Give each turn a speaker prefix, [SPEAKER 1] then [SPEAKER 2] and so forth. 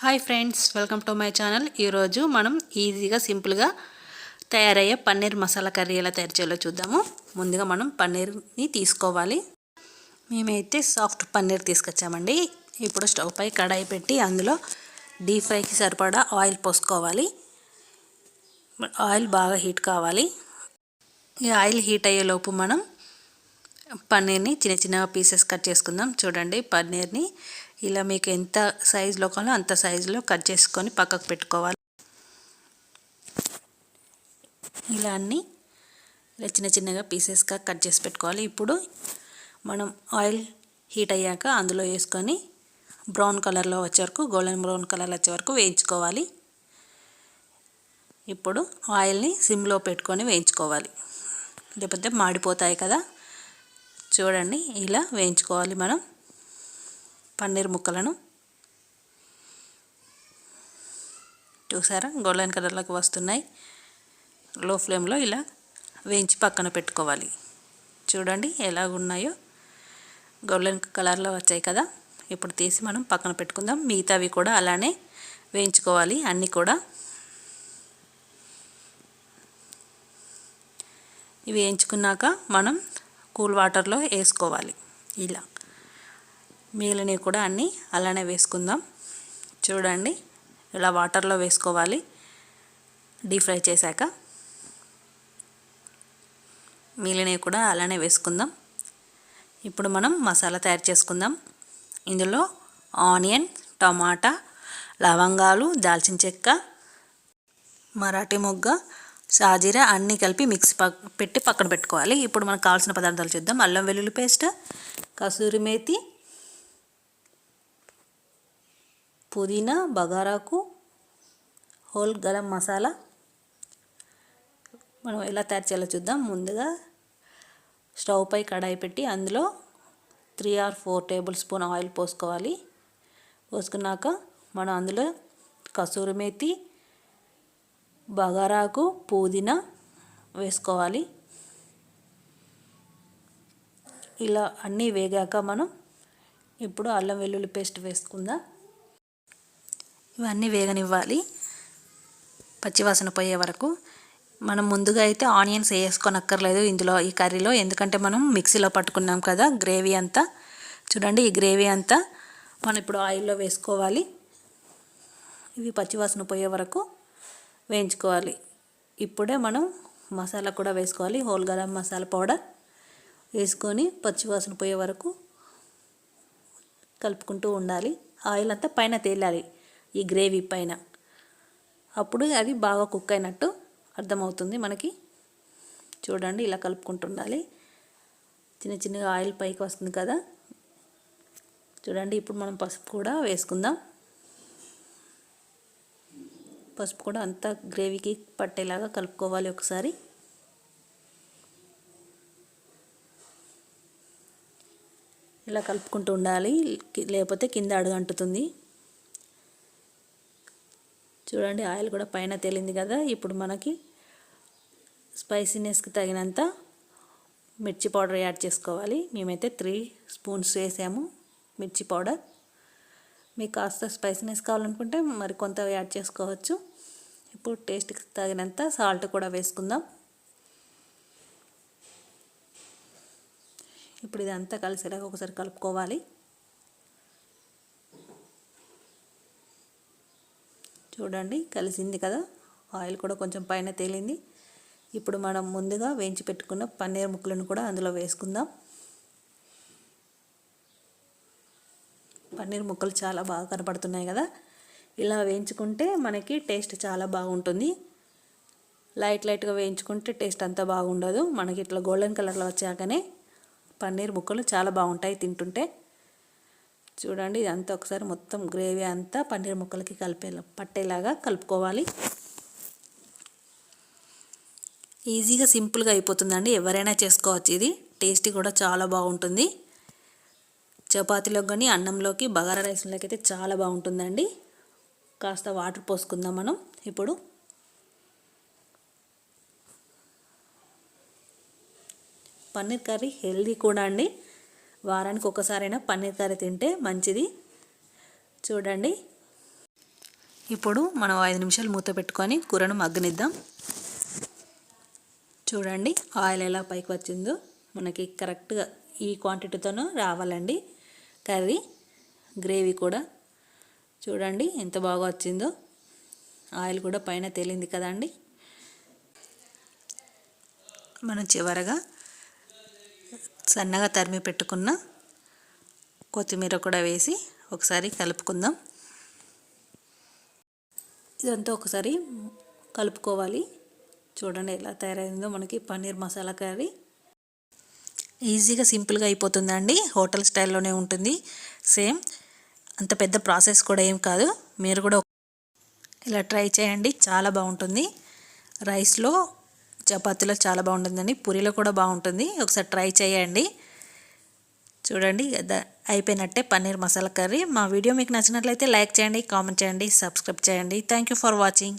[SPEAKER 1] Hi friends welcome to my channel. ఈరోజు మనం ఈజీగా సింపుల్గా తయారయ్యే పన్నీర్ మసాలా కర్రీ ఎలా తయారు చేయాలో చూద్దాము. ముందుగా మనం పన్నీర్ని తీసుకోవాలి. మేమైతే సాఫ్ట్ పన్నీర్ తీసుకొచ్చామండి. ఇప్పుడు స్టవ్ పై కడాయి పెట్టి అందులో డీప్ ఫ్రైకి సరిపడా ఆయిల్ పోసుకోవాలి. ఆయిల్ బాగా హీట్ కావాలి. ఈ ఆయిల్ హీట్ అయ్యేలోపు మనం పన్నీర్ని చిన్న చిన్నగా పీసెస్ కట్ చేసుకుందాం. చూడండి పన్నీర్ని ఇలా మీకు ఎంత సైజులో కావాలో అంత సైజులో కట్ చేసుకొని పక్కకు పెట్టుకోవాలి. ఇలా అన్నీ ఇలా చిన్న చిన్నగా పీసెస్గా కట్ చేసి పెట్టుకోవాలి. ఇప్పుడు మనం ఆయిల్ హీట్ అయ్యాక అందులో వేసుకొని బ్రౌన్ కలర్లో వచ్చే వరకు గోల్డెన్ బ్రౌన్ కలర్ వచ్చే వరకు వేయించుకోవాలి. ఇప్పుడు ఆయిల్ని సిమ్లో పెట్టుకొని వేయించుకోవాలి. లేకపోతే మాడిపోతాయి కదా. చూడండి ఇలా వేయించుకోవాలి మనం. పన్నీర్ ముక్కలను. చూసారా? గోల్డెన్ కలర్లోకి వస్తున్నాయి. లో ఫ్లేమ్లో ఇలా వేయించి పక్కన పెట్టుకోవాలి. చూడండి ఎలాగున్నాయో. గోల్డెన్ కలర్లో వచ్చాయి కదా. ఇప్పుడు తీసి మనం పక్కన పెట్టుకుందాం. మిగతావి కూడా అలానే వేయించుకోవాలి. అన్నీ కూడా. ఇవి వేయించుకున్నాక మనం కూల్ వాటర్లో వేసుకోవాలి. ఇలా. మిగిలినవి కూడా అన్నీ అలానే వేసుకుందాం. చూడండి ఇలా వాటర్లో వేసుకోవాలి. డీప్ ఫ్రై చేశాక మిగిలినవి కూడా అలానే వేసుకుందాం. ఇప్పుడు మనం మసాలా తయారు చేసుకుందాం. ఇందులో ఆనియన్ టమాటా లవంగాలు దాల్చిన చెక్క మరాఠీ మొగ్గ షాజీరా అన్నీ కలిపి మిక్స్ పెట్టి పక్కన పెట్టుకోవాలి. ఇప్పుడు మనకు కావాల్సిన పదార్థాలు చూద్దాం. అల్లం వెల్లుల్లి పేస్ట్ కసూరి మేతి పుదీనా బగారాకు హోల్ గరం మసాలా. మనం ఎలా తయారు చేయాలో చూద్దాం. ముందుగా స్టవ్ పై కడాయి పెట్టి అందులో three or four tablespoon oil పోసుకోవాలి. పోసుకున్నాక మనం అందులో కసూరి మేతి బగారాకు పుదీనా వేసుకోవాలి. ఇలా అన్నీ వేగాక మనం ఇప్పుడు అల్లం వెల్లుల్లి పేస్ట్ వేసుకుందాం. ఇవన్నీ వేగనివ్వాలి. పచ్చివాసన పోయే వరకు. మనం ముందుగా అయితే ఆనియన్స్ వేసుకొనక్కర్లేదు ఇందులో ఈ కర్రీలో. ఎందుకంటే మనం మిక్సీలో పట్టుకున్నాం కదా గ్రేవీ అంతా. చూడండి ఈ గ్రేవీ అంతా మనం ఇప్పుడు ఆయిల్లో వేసుకోవాలి. ఇవి పచ్చివాసన పోయే వరకు వేయించుకోవాలి. ఇప్పుడే మనం మసాలా కూడా వేసుకోవాలి. హోల్ గరం మసాలా పౌడర్ వేసుకొని పచ్చివాసన పోయే వరకు కలుపుకుంటూ ఉండాలి. ఆయిల్ అంతా పైన తేలాలి. ఈ గ్రేవీ పైన. అప్పుడు అది బాగా కుక్ అయినట్టు అర్థమవుతుంది మనకి. చూడండి ఇలా కలుపుకుంటుండాలి. చిన్న చిన్నగా ఆయిల్ పైకి వస్తుంది కదా. చూడండి ఇప్పుడు మనం పసుపు కూడా వేసుకుందాం. పసుపు కూడా అంతా గ్రేవీకి పట్టేలాగా కలుపుకోవాలి ఒకసారి. ఇలా కలుపుకుంటూ ఉండాలి. లేకపోతే కింద అడుగంటుతుంది. చూడండి ఆయిల్ కూడా పైన తేలింది కదా. ఇప్పుడు మనకి స్పైసీనెస్కి తగినంత మిర్చి పౌడర్ యాడ్ చేసుకోవాలి. మేమైతే త్రీ స్పూన్స్ వేసాము మిర్చి పౌడర్. మీకు కాస్త స్పైసీనెస్ కావాలనుకుంటే మరి కొంత యాడ్ చేసుకోవచ్చు. ఇప్పుడు టేస్ట్కి తగినంత సాల్ట్ కూడా వేసుకుందాం. ఇప్పుడు ఇదంతా కలిసేలాగా ఒకసారి కలుపుకోవాలి. చూడండి కలిసింది కదా. ఆయిల్ కూడా కొంచెం పైన తేలింది. ఇప్పుడు మనం ముందుగా వేయించి పెట్టుకున్న పన్నీర్ ముక్కలను కూడా అందులో వేసుకుందాం. పన్నీర్ ముక్కలు చాలా బాగా కనపడుతున్నాయి కదా. ఇలా వేయించుకుంటే మనకి టేస్ట్ చాలా బాగుంటుంది. లైట్ లైట్గా వేయించుకుంటే టేస్ట్ అంతా బాగుండదు. మనకి ఇట్లా గోల్డెన్ కలర్లో వచ్చాకనే పన్నీర్ ముక్కలు చాలా బాగుంటాయి తింటుంటే. చూడండి ఇదంతా ఒకసారి మొత్తం గ్రేవీ అంతా పన్నీర్ ముక్కలకి కలిపే పట్టేలాగా కలుపుకోవాలి. ఈజీగా సింపుల్గా అయిపోతుందండి. ఎవరైనా చేసుకోవచ్చు ఇది. టేస్టీ కూడా చాలా బాగుంటుంది. చపాతీలోకి కానీ అన్నంలోకి బగారా రైస్లోకి అయితే చాలా బాగుంటుందండి. కాస్త వాటర్ పోసుకుందాం మనం ఇప్పుడు. పన్నీర్ కర్రీ హెల్దీ కూడా అండి. వారానికి ఒకసారైనా పన్నీర్ కర్రీ తింటే మంచిది. చూడండి. ఇప్పుడు మనం ఐదు నిమిషాలు మూత పెట్టుకొని కూరను మగ్గనిద్దాం. చూడండి ఆయిల్ ఎలా పైకి వచ్చిందో. మనకి కరెక్ట్గా ఈ క్వాంటిటీతోనూ రావాలండి కర్రీ. గ్రేవీ కూడా. చూడండి ఎంత బాగా వచ్చిందో. ఆయిల్ కూడా పైన తేలింది కదండి. మనం చివరగా సన్నగా తరిమి పెట్టుకున్న కొత్తిమీర కూడా వేసి ఒకసారి కలుపుకుందాం. ఇదంతా ఒకసారి కలుపుకోవాలి. చూడండి ఎలా తయారైందో మనకి పన్నీర్ మసాలా కర్రీ. ఈజీగా సింపుల్గా అయిపోతుందండి. హోటల్ స్టైల్లోనే ఉంటుంది. సేమ్ అంత పెద్ద ప్రాసెస్ కూడా ఏం కాదు. మీరు కూడా ఇలా ట్రై చేయండి. చాలా బాగుంటుంది. రైస్లో చపాతీలో చాలా బాగుంటుందండి. పూరిలో కూడా బాగుంటుంది. ఒకసారి ట్రై చేయండి. చూడండి అయిపోయినట్టే పన్నీర్ మసాలా కర్రీ. మా వీడియో మీకు నచ్చినట్లయితే లైక్ చేయండి కామెంట్ చేయండి సబ్స్క్రైబ్ చేయండి. Thank you for watching